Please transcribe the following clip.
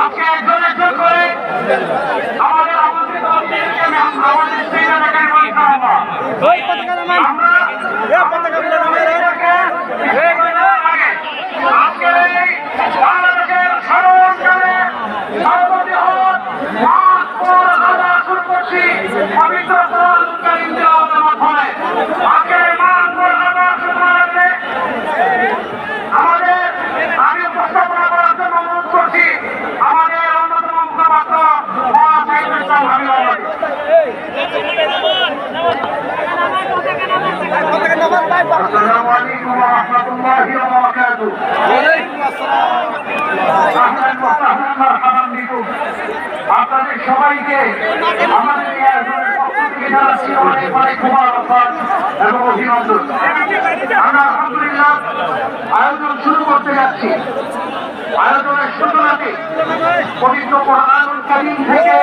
আজকে একজন একজন করে আমাদের আমন্ত্রিত আমাদের স্ত্রীরা দেখে আমরা করছি পবিত্র কোরআন তেলাওয়াতের মাধ্যমে পৌর রাজা শুরু করাতে আমাদের আমি উপস্থাপনা করার জন্য অনুরোধ করছি। আমাদের অন্যতম মুখপাত্র মহাশাহিদ ইসলাম হাবিব আসসালামু আলাইকুম ওয়া রাহমাতুল্লাহি ওয়া বারাকাতুহু। আপনাদের সবাইকে আমাদের এবং অভিনন্দন। আমরা আলহামদুলিল্লাহ আয়োজন শুরু করতে যাচ্ছি। আয়োজনের সূচনাতে পবিত্র কোরআনুল কারীম থেকে